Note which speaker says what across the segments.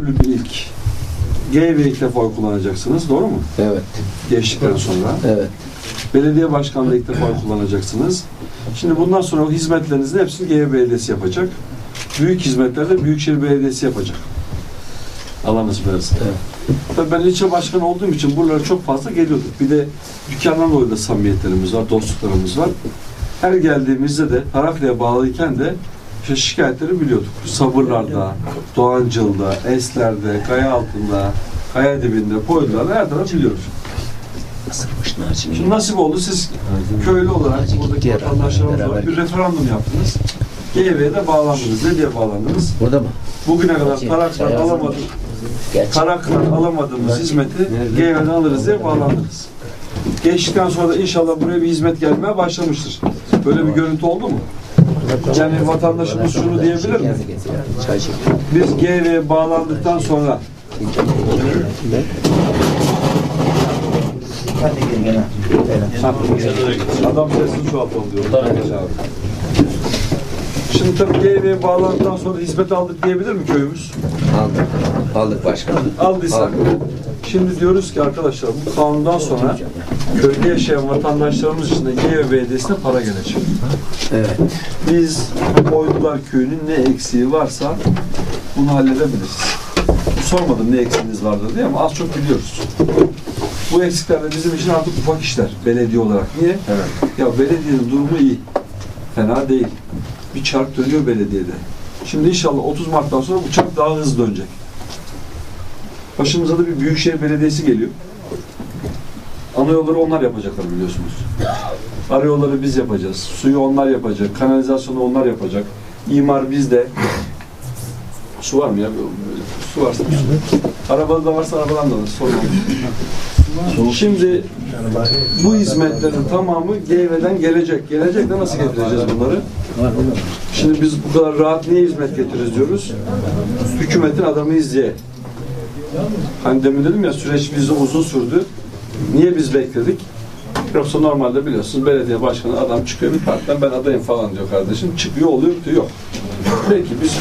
Speaker 1: türlü bir ilk. G ve ilk defa oy kullanacaksınız. Doğru mu?
Speaker 2: Evet.
Speaker 1: Geçtikten sonra.
Speaker 2: Evet.
Speaker 1: Belediye başkanlığı ilk defa kullanacaksınız. Şimdi bundan sonra o hizmetlerinizin hepsini GV Belediyesi yapacak. Büyük hizmetlerde Büyükşehir Belediyesi yapacak. Allah nasip ederse.
Speaker 2: Evet.
Speaker 1: Tabii ben ilçe başkanı olduğum için buralara çok fazla geliyorduk. Bir de dükkanlarla da samimiyetlerimiz var, dostluklarımız var. Her geldiğimizde de Haraklı'ya bağlıyken de işte şikayetleri biliyorduk. Sabırlarda, Doğancıl'da, Esler'de, Kaya altında, Kaya dibinde, Poydular'da her taraf biliyoruz. Şimdi nasip oldu siz köylü olarak buradaki vatandaşlarımız olarak bir referandum yaptınız. GV'ye de bağlandınız. Ne diye bağlandınız?
Speaker 2: Burada mı?
Speaker 1: Bugüne kadar
Speaker 2: çay hazır mı?
Speaker 1: alamadık. Tarak'tan alamadığımız hizmeti GV'den alırız diye bağlandınız. Geçtikten sonra da inşallah buraya bir hizmet gelmeye başlamıştır. Böyle bir görüntü oldu mu? Yani vatandaşımız şunu diyebilir mi?
Speaker 2: Çay çekiyor.
Speaker 1: Biz GV'ye bağlandıktan sonra Adam sesini çoğaltalım diyor. Peki abi. Şimdi tabii GV'ye bağlandıktan sonra hizmet aldık diyebilir mi köyümüz?
Speaker 2: Aldık. Aldık başkanım.
Speaker 1: Aldıysak.
Speaker 2: Aldık.
Speaker 1: Şimdi diyoruz ki arkadaşlar bu kanundan sonra köyde yaşayan vatandaşlarımız için de GV Belediyesi'ne para gelecek.
Speaker 2: Evet.
Speaker 1: Biz Oydular Köyü'nün ne eksiği varsa bunu halledebiliriz. Sormadım ne eksiğiniz vardır diye ama az çok biliyoruz. Bu eksikler de bizim için artık ufak işler belediye olarak. Niye?
Speaker 2: Evet.
Speaker 1: Ya belediyenin durumu iyi. Fena değil. Bir çark dönüyor belediyede. Şimdi inşallah 30 Mart'tan sonra bu çark daha hızlı dönecek. Başımıza da bir büyükşehir belediyesi geliyor. Ana yolları onlar yapacaklar biliyorsunuz. Ara yolları biz yapacağız. Suyu onlar yapacak. Kanalizasyonu onlar yapacak. İmar bizde. Su var mı ya? Su varsa su. Arabada da varsa arabadan da var. Sorun olmaz. Şimdi bu hizmetlerin tamamı GV'den gelecek. Gelecek de nasıl getireceğiz bunları? Şimdi biz bu kadar rahat niye hizmet getiririz diyoruz? Hükümetin adamıyız diye. Hani demin dedim ya süreç bizde uzun sürdü. Niye biz bekledik? Yoksa normalde biliyorsunuz belediye başkanı adam çıkıyor bir partiden ben adayım falan diyor kardeşim. Çıkıyor oluyor bitiyor. Yok. Peki biz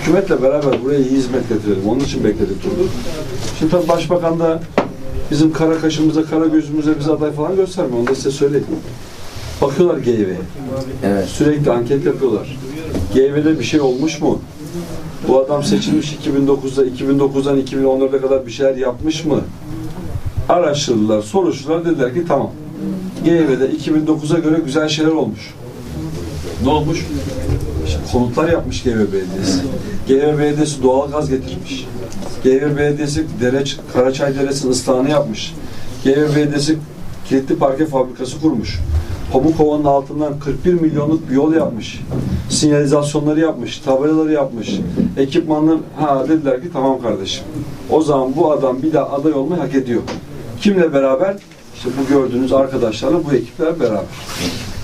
Speaker 1: hükümetle beraber buraya iyi hizmet getirelim. Onun için bekledik durduk. Şimdi tabii başbakan da bizim kara kaşımıza, kara gözümüze bize aday falan göstermiyor. Onu da size söyleyeyim. Bakıyorlar GV'ye.
Speaker 2: Evet.
Speaker 1: Sürekli anket yapıyorlar. GV'de bir şey olmuş mu? Bu adam seçilmiş 2009'da, 2009'dan 2014'e kadar bir şeyler yapmış mı? Araştırdılar, soruşturdular, dediler ki tamam. GV'de 2009'a göre güzel şeyler olmuş. Ne olmuş? İşte konutlar yapmış GV Belediyesi. GV Belediyesi doğal gaz getirmiş. GV Belediyesi dere, Karaçay Deresi'nin ıslahını yapmış. GV Belediyesi kilitli parke fabrikası kurmuş. Pamukova'nın altından 41 milyonluk bir yol yapmış. Sinyalizasyonları yapmış, tabelaları yapmış. Ekipmanlar, ha dediler ki tamam kardeşim. O zaman bu adam bir daha aday olmayı hak ediyor. Kimle beraber? İşte bu gördüğünüz arkadaşlarla bu ekipler beraber.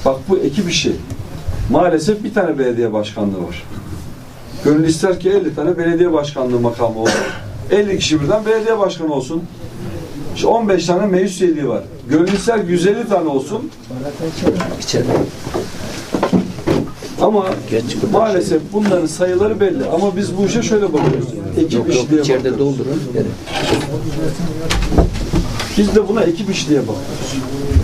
Speaker 1: Bak bu ekip işi. Maalesef bir tane belediye başkanlığı var. Gönül ister ki 50 tane belediye başkanlığı makamı olsun. 50 kişi birden belediye başkanı olsun. İşte 15 tane meclis üyeliği var. Gönül ister ki 150 tane olsun.
Speaker 2: İçeride.
Speaker 1: Ama maalesef bunların sayıları belli. Ama biz bu işe şöyle bakıyoruz. Ekip
Speaker 2: Yok yok
Speaker 1: işi diye
Speaker 2: içeride doldurun.
Speaker 1: Biz de buna ekip işi diye bakıyoruz.